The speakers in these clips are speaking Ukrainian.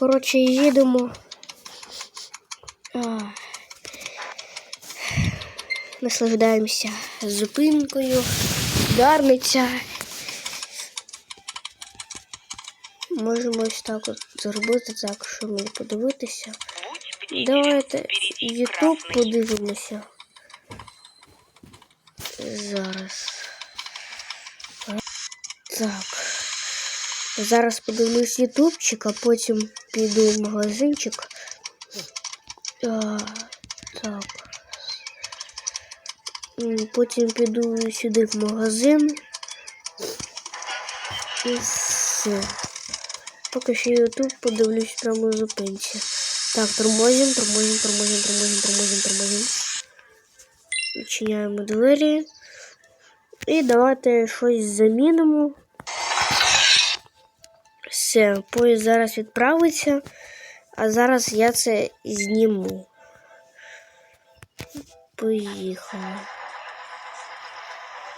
Коротше, їдемо. Наслаждаємося зупинкою, ударниця. Можемо ось так от зробити так, що мені подивитися. Давайте Ютуб подивимося. Зараз. Так. Зараз подивлюсь Ютубчик, а потім піду в магазинчик. А, так. Потім піду сюди в магазин. І все. Поки що Ютуб подивлюсь прямо зупинці. Так, тормозим, тормозим, тормозим, тормозим, тормозим, тормозим. Відчиняємо двері. І давайте щось замінимо. Все, поїзд зараз відправиться, а зараз я це зніму. Поїхали.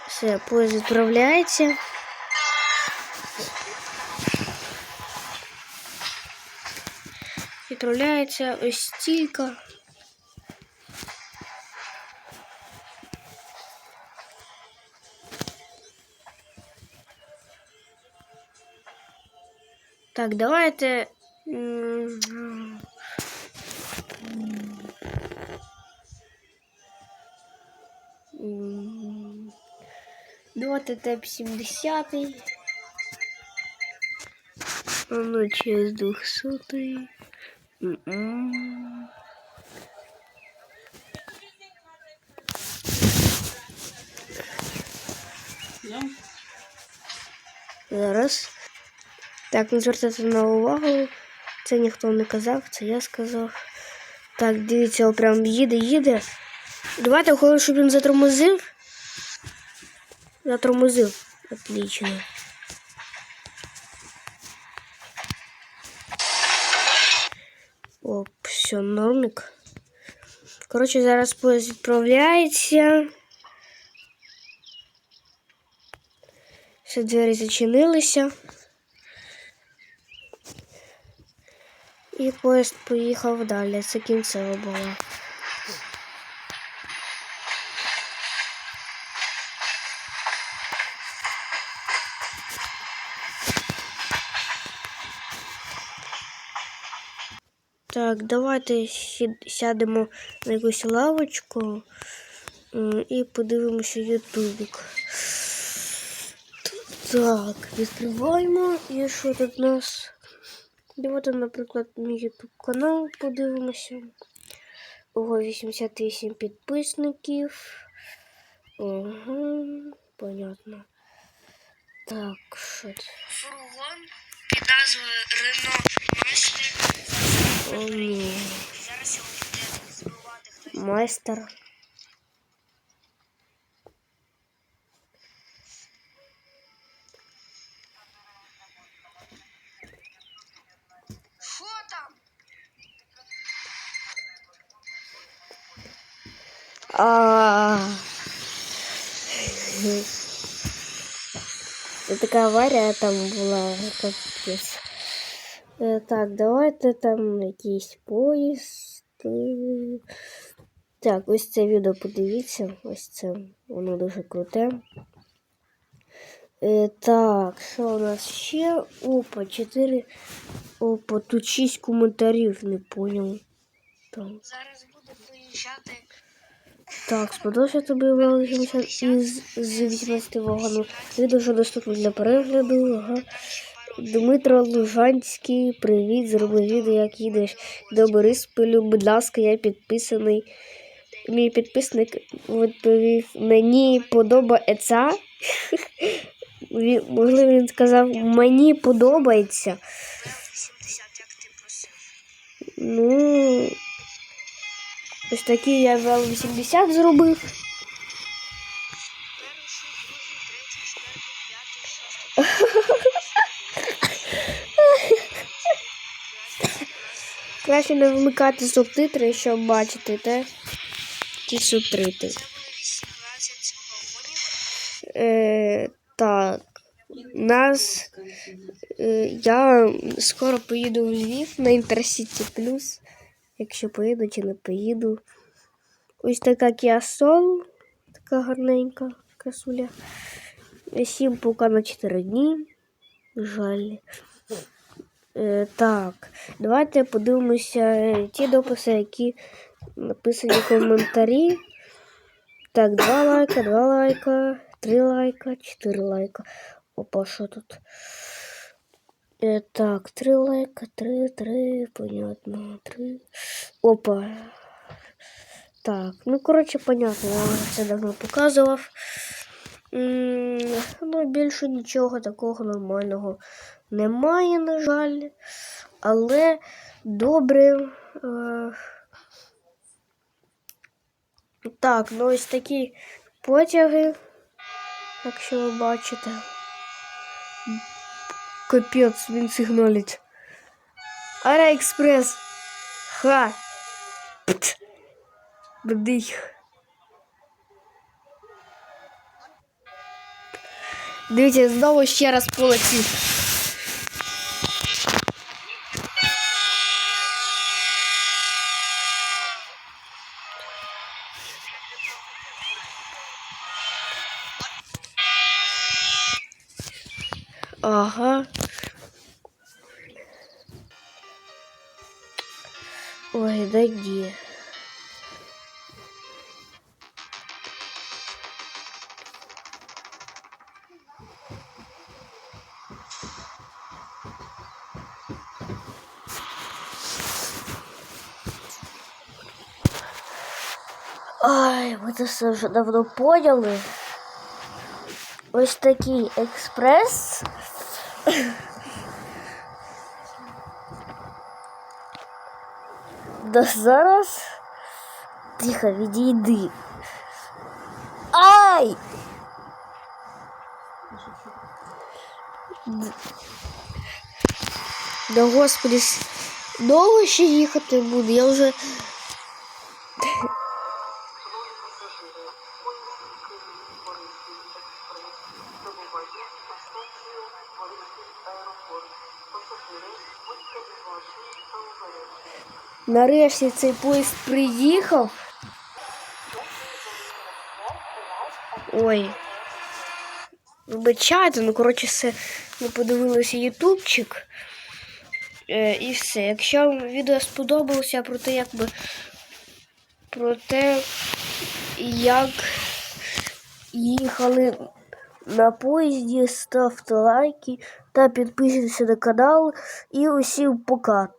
Все, поїзд відправляється. Відправляється ось стільки. Так, давайте. м, м, Давайте теп 70. Ну, через 200. М-м. Зараз. Так, не звертайте на увагу. Це ніхто не казав, це я сказав. Так, дивіться, прям їде, їде. Давайте хочу, щоб він затормозив. Затормозив. Отлично. Оп, все, нормик. Коротше, зараз поїзд відправляється. Все двері зачинилися. І поїзд поїхав далі. Це кінцева була. Так, давайте сядемо на якусь лавочку і подивимося ютубік. Так, відкриваємо. І що тут у нас? Давайте, наприклад, мій канал подивимося. Ого, 88 підписників. Ага, понятно. Так, що це? Фургон під назвою Рено Мастер. О, ні. Зараз його буде збивати хтось. Майстер. А. Така аварія там була. капець. Е, Так, давайте там якийсь поїзд. е. Так, ось це відео подивіться. Ось це воно дуже круте. Е, Так, що у нас ще? Опа, 4. Опа, тут 6 коментарів, не поняв. Зараз буде приїжджати. Так, сподобався тобі великий із з 18 вагону. Відео вже доступно для перегляду. Ага. Дмитро Лужанський, привіт, зроби відео, як їдеш до Бориспілю. Будь ласка, я підписаний. Мій підписник відповів, мені подобається. Він- Можливо, він сказав, мені подобається. Б-80, як ти просив. Ну, ось такий я ВЛ-80 зробив. Перший, другий, третій, четвертий, п'ятий, шостий. Краще не вмикати субтитри, щоб бачити те, ті субтитри. Це буде 18 вагонів. Е, так. нас. е, Я скоро поїду в Львів на Інтерсіті Плюс. Якщо поїду чи не поїду. Ось така Soul, така гарненька красуля. Сім поки на 4 дні. Жаль. Е, так, давайте подивимося ті дописи, які написані в коментарі. Так, два лайка, два лайка, три лайка, чотири лайка. Опа, що тут? Е, так, три лайка, три, три, понятно, три. Опа. Так, ну коротше, понятно, я це давно показував. Ну, більше нічого такого нормального немає, на жаль. Але добре. Е, так, ну ось такі потяги, якщо ви бачите. Капець, він сигналить. Аероекспрес. Ха. Пт. Бдих. Дивіться, знову ще раз полетів. Ага. Ой, да где? Ай, ми це все давно поняли. Ось такий експрес. Да зараз. Тихо, відійди. Ай! Д- Да господи, с- довго ще їхати буде, я вже. Нарешті цей поїзд приїхав. Ой. Вибачайте, ну коротше, все ми подивилися ютубчик. Е, і все. Якщо вам відео сподобалося про те, як би про те, як їхали на поїзді, ставте лайки та підписуйтесь на канал. І усім пока.